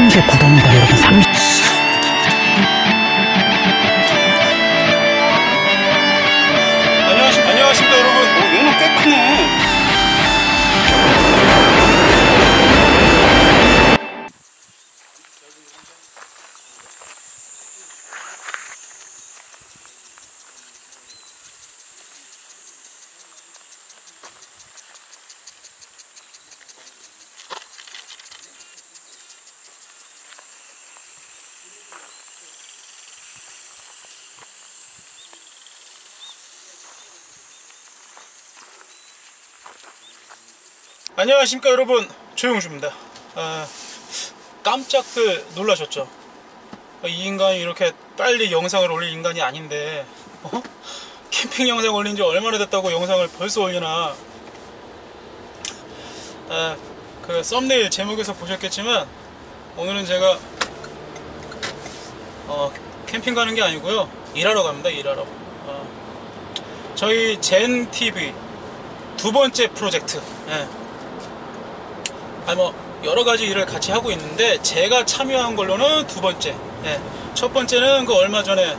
39도입니다, 여러분. 30... 안녕하십니까, 안녕하십니까 여러분. 오, 얘는 꽤 크네. 안녕하십니까 여러분. 조용주입니다. 아, 깜짝들 놀라셨죠? 이 인간이 이렇게 빨리 영상을 올릴 인간이 아닌데 어? 캠핑 영상 올린 지 얼마나 됐다고 영상을 벌써 올리나? 아, 그 썸네일 제목에서 보셨겠지만 오늘은 제가 어, 캠핑 가는 게 아니고요. 일하러 갑니다 일하러. 어, 저희 젠TV 두 번째 프로젝트. 예. 아니 뭐 여러 가지 일을 같이 하고 있는데 제가 참여한 걸로는 두 번째. 예. 첫 번째는 그 얼마 전에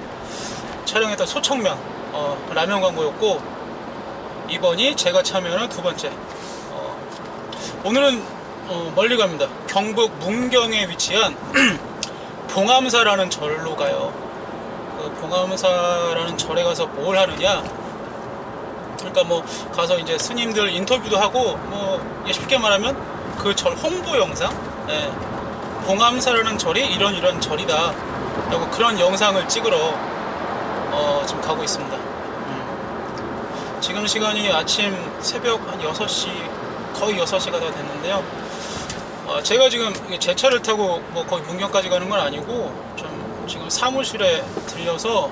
촬영했던 소청면 어, 라면 광고였고 이번이 제가 참여하는 두 번째. 어, 오늘은 어, 멀리 갑니다. 경북 문경에 위치한 봉암사라는 절로 가요. 그 봉암사라는 절에 가서 뭘 하느냐? 그러니까 뭐 가서 이제 스님들 인터뷰도 하고 뭐 쉽게 말하면 그 절 홍보 영상? 예, 봉암사라는 절이 이런 이런 절이다. 라고 그런 영상을 찍으러 어, 지금 가고 있습니다. 음. 지금 시간이 아침 새벽 한 6시 거의 6시가 다 됐는데요. 어, 제가 지금 제 차를 타고 뭐 거의 문경까지 가는 건 아니고 좀 지금 사무실에 들려서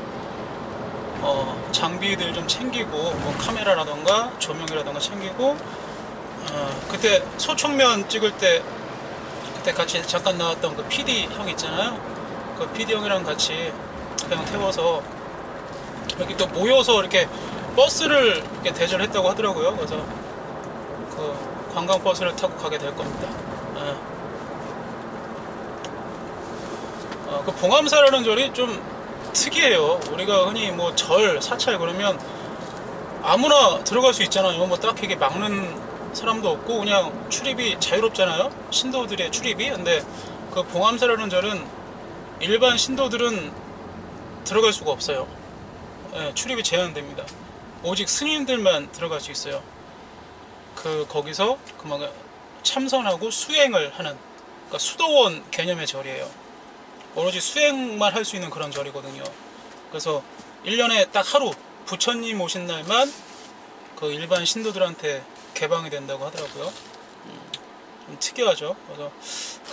어, 장비들 좀 챙기고 뭐 카메라라던가 조명이라던가 챙기고 어, 그때 소총면 찍을 때 그때 같이 잠깐 나왔던 그 PD 형 있잖아요. 그 PD 형이랑 같이 그냥 태워서 여기 또 모여서 이렇게 버스를 이렇게 대절했다고 하더라고요. 그래서 그 관광 버스를 타고 가게 될 겁니다. 예. 어, 그 봉암사라는 절이 좀 특이해요. 우리가 흔히 뭐 절, 사찰 그러면 아무나 들어갈 수 있잖아요. 뭐 딱히 이게 막는 사람도 없고 그냥 출입이 자유롭잖아요. 신도들의 출입이. 근데 그 봉암사라는 절은 일반 신도들은 들어갈 수가 없어요. 네, 출입이 제한됩니다. 오직 스님들만 들어갈 수 있어요. 그 거기서 그만 참선하고 수행을 하는 그러니까 수도원 개념의 절이에요. 오로지 수행만 할 수 있는 그런 절이거든요. 그래서 1년에 딱 하루 부처님 오신 날만 그 일반 신도들한테 개방이 된다고 하더라고요. 음, 좀 특이하죠. 그래서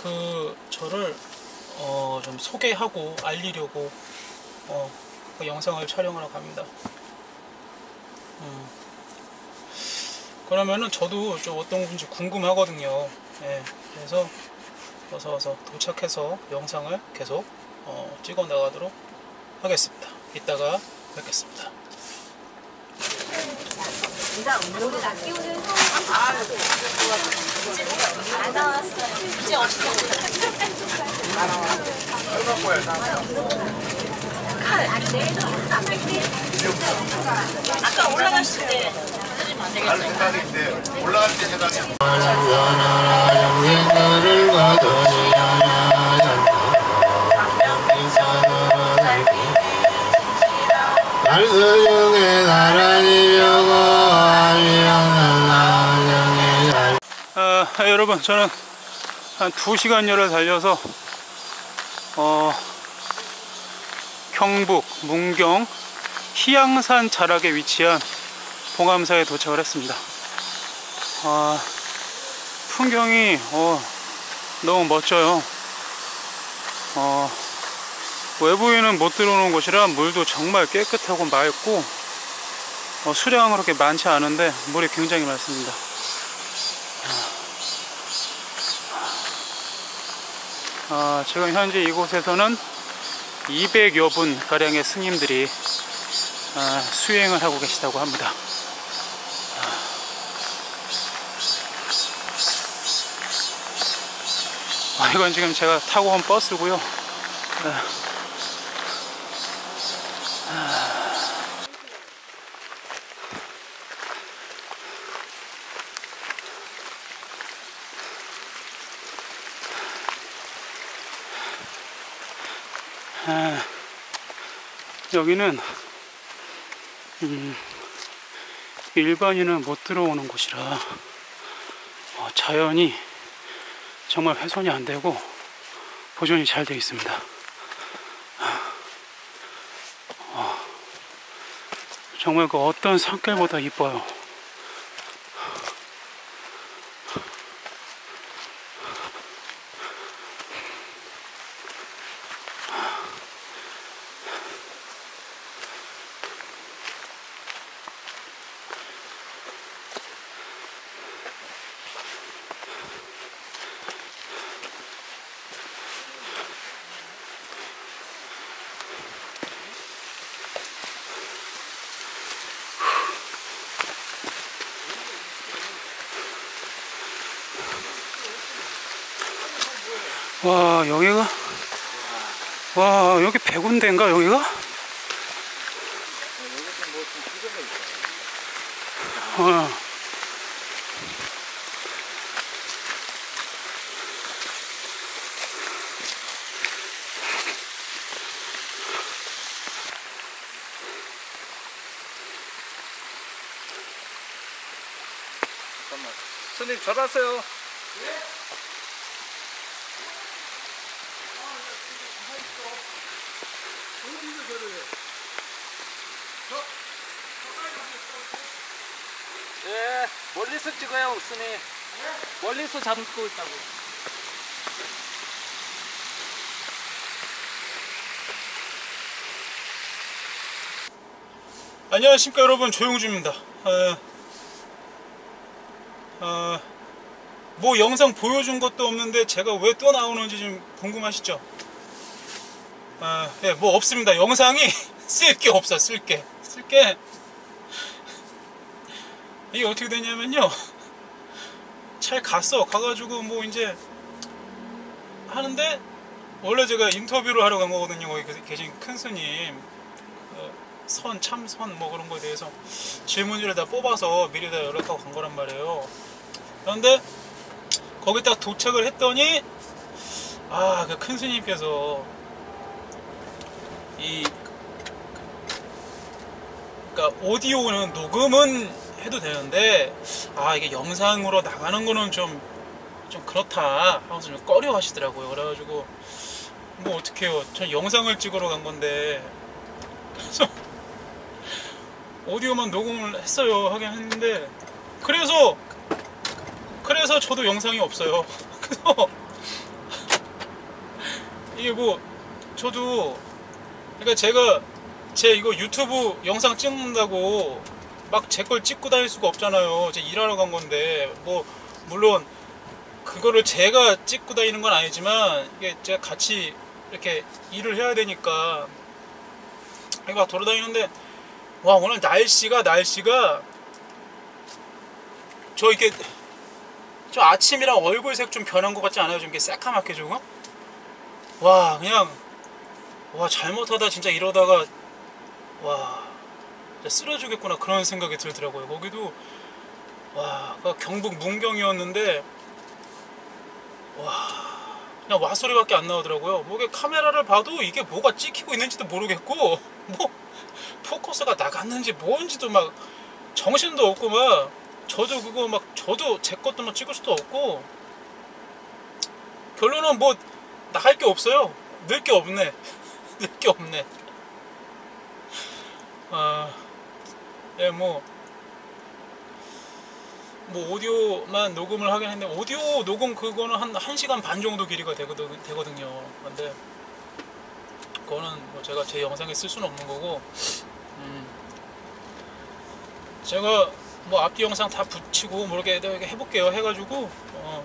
그 저를 어, 좀 소개하고 알리려고 어, 그 영상을 촬영하러 갑니다. 음. 그러면은 저도 좀 어떤 건지 궁금하거든요. 예, 그래서 어서 어서 도착해서 영상을 계속 어, 찍어 나가도록 하겠습니다. 이따가 뵙겠습니다. 아까 올라가실 때안 되겠어요? 올라갈 때. 날서중에 아, 여러분 저는 한 2시간여를 달려서 어, 경북 문경 희양산 자락에 위치한 봉암사에 도착을 했습니다. 아, 풍경이 어, 너무 멋져요. 어, 외부에는 못 들어오는 곳이라 물도 정말 깨끗하고 맑고 어, 수량은 그렇게 많지 않은데 물이 굉장히 맑습니다 아, 지금 현재 이곳에서는 200여 분 가량의 스님들이 아, 수행을 하고 계시다고 합니다. 아, 아, 이건 지금 제가 타고 온 버스고요. 아, 여기는 음, 일반인은 못 들어오는 곳이라 어, 자연이 정말 훼손이 안 되고 보존이 잘 되어 있습니다. 어, 정말 그 어떤 산길보다 이뻐요. 와 여기가 와 여기 백운대인가 여기가? 어. 스님 절하세요. 네, 멀리서 찍어요, 스님. 멀리서 잡고 있다고. 안녕하십니까 여러분 조용주입니다. 어, 어, 뭐 영상 보여준 것도 없는데 제가 왜 또 나오는지 좀 궁금하시죠? 어, 예, 뭐 없습니다. 영상이 쓸 게 없어, 쓸 게. 쓸 게. 이게 어떻게 되냐면요. 잘 갔어. 가가지고 뭐 이제 하는데 원래 제가 인터뷰를 하러 간 거거든요. 거기 계신 큰 스님. 어, 선, 참선 뭐 그런 거에 대해서 질문지를 다 뽑아서 미리 다 연락하고 간 거란 말이에요. 그런데 거기 딱 도착을 했더니 아, 그 큰 스님께서 이 그러니까 오디오는 녹음은 해도 되는데 아 이게 영상으로 나가는 거는 좀 좀 그렇다 하면서 좀 꺼려 하시더라고요. 그래가지고 뭐 어떡해요. 전 영상을 찍으러 간 건데 그래서 오디오만 녹음을 했어요. 하긴 했는데 그래서 그래서 저도 영상이 없어요. 그래서 이게 뭐 저도 그러니까 제가 제 이거 유튜브 영상 찍는다고 막 제 걸 찍고 다닐 수가 없잖아요. 제 일하러 간 건데 뭐 물론 그거를 제가 찍고 다니는 건 아니지만 이게 제가 같이 이렇게 일을 해야 되니까 막 돌아다니는데 와 오늘 날씨가 날씨가 저 이렇게 저 아침이랑 얼굴색 좀 변한 것 같지 않아요? 좀 이렇게 새카맣게 조금? 와 그냥 와 잘못하다 진짜 이러다가 와 쓰러지겠구나 그런 생각이 들더라고요. 거기도 와그 경북 문경이었는데 와 그냥 와 소리밖에 안 나오더라고요. 뭐 이게 카메라를 봐도 이게 뭐가 찍히고 있는지도 모르겠고 뭐 포커스가 나갔는지 뭔지도 막 정신도 없고 막 저도 그거 막 저도 제 것도 막 찍을 수도 없고 결론은 뭐 나갈 게 없어요. 늘 게 없네. 늘 게 없네. 아, 예, 뭐, 뭐, 오디오만 녹음을 하긴 했는데, 오디오 녹음 그거는 한, 한 시간 반 정도 길이가 되거든, 되거든요. 근데, 그거는 뭐 제가 제 영상에 쓸 수는 없는 거고, 음, 제가 뭐 앞뒤 영상 다 붙이고, 뭐 이렇게 이렇게 해볼게요. 해가지고, 어,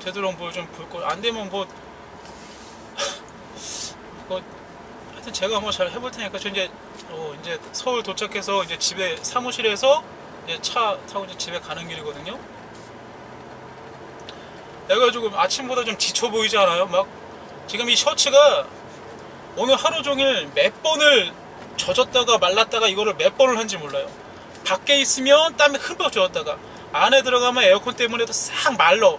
제대로 뭐 좀 볼 거, 안 되면 뭐, 뭐, 하여튼 제가 뭐잘 해볼 테니까 저 이제 어 이제 서울 도착해서 이제 집에 사무실에서 이제 차 타고 이제 집에 가는 길이거든요. 내가 조금 아침보다 좀 지쳐 보이지 않아요? 막 지금 이 셔츠가 오늘 하루 종일 몇 번을 젖었다가 말랐다가 이거를 몇 번을 한지 몰라요. 밖에 있으면 땀이 흠뻑 젖었다가 안에 들어가면 에어컨 때문에도 싹 말러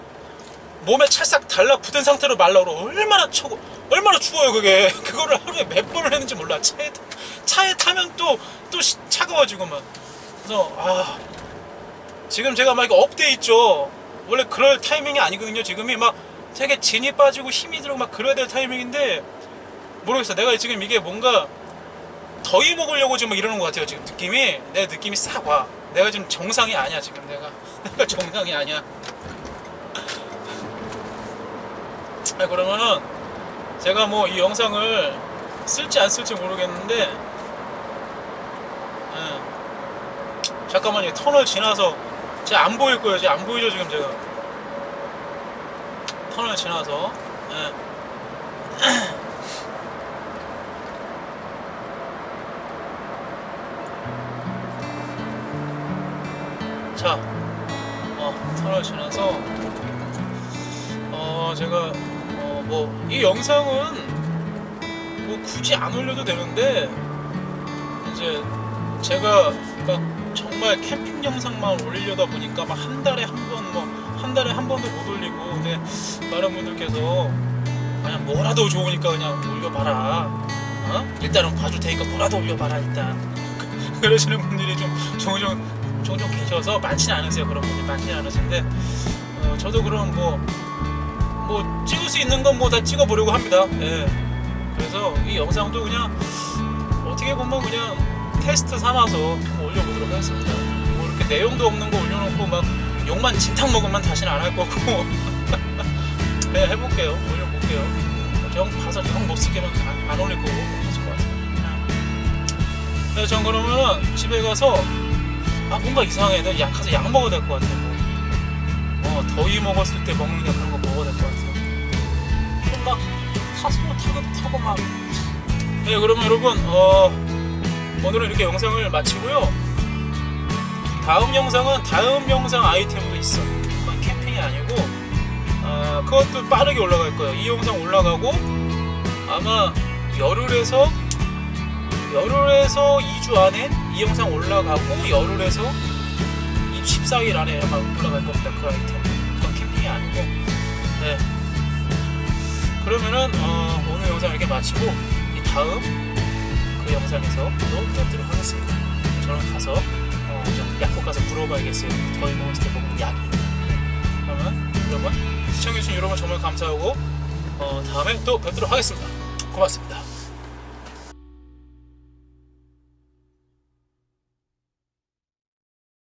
몸에 찰싹 달라붙은 상태로 말라 그러 얼마나 추고 얼마나 추워요 그게. 그거를 하루에 몇 번을 했는지 몰라. 차에 타- 차에 타면 또 또 차가워지고 막. 그래서 아. 지금 제가 막 이거 업돼 있죠. 원래 그럴 타이밍이 아니거든요 지금이. 막 되게 진이 빠지고 힘이 들고 막 그래야 될 타이밍인데 모르겠어 내가 지금 이게 뭔가 더위 먹으려고 지금 이러는 것 같아요 지금 느낌이. 내 느낌이 싹 와. 내가 지금 정상이 아니야 지금 내가. 내가 정상이 아니야 아, 그러면은 제가 뭐 이 영상을 쓸지 안 쓸지 모르겠는데 예. 잠깐만요 터널 지나서 제가 안 보일 거예요 지금 안 보이죠 지금 제가 터널 지나서 예. 자 어, 터널 지나서 어 제가 어 뭐 이 영상은 뭐 굳이 안 올려도 되는데 이제 제가 막 정말 캠핑 영상만 올리려다 보니까 막 한 달에 한 번 뭐 한 달에 한 번도 못 올리고 근데 많은 분들께서 그냥 뭐라도 좋으니까 그냥 올려봐라 어? 일단은 봐줄 테니까 뭐라도 올려봐라 일단 그러시는 분들이 좀 종종 종종 계셔서 많지는 않으세요 그런 분들이 많지는 않으신데 어, 저도 그럼 뭐 뭐 찍을 수 있는 건 뭐 다 찍어보려고 합니다. 예. 그래서 이 영상도 그냥 어떻게 보면 그냥 테스트 삼아서 올려보도록 하겠습니다. 뭐 이렇게 내용도 없는 거 올려놓고 막 욕만 진탕 먹으면 다시는 안 할 거고 그냥 해볼게요. 올려볼게요. 정 봐서 정 못쓰게만 안, 안 올릴 거고 그럴 것 같아요. 그래서 전 그러면 집에 가서 아 뭔가 이상해. 내가 약 가서 약 먹어야 될 것 같아. 뭐. 어, 더위 먹었을 때 먹는 약 그런 거 될것 같아요. 막 타서 타고 타고 막. 네, 그러면 여러분, 어, 오늘은 이렇게 영상을 마치고요. 다음 영상은 다음 영상 아이템도 있어. 캠핑이 아니고, 아, 그것도 빠르게 올라갈 거예요. 이 영상 올라가고, 아마 열흘에서, 열흘에서 2주 안에 이 영상 올라가고, 열흘에서 14일 안에 아마 올라갈 겁니다. 그 아이템. 네. 그러면은 어, 오늘 영상 이렇게 마치고 이 다음 그 영상에서 또 뵙도록 하겠습니다. 저는 가서 어, 좀 약국 가서 물어봐야겠어요. 더위 먹었을 때 먹는 약이. 그러면 여러분 시청해주신 여러분 정말 감사하고 어, 다음에 또 뵙도록 하겠습니다. 고맙습니다.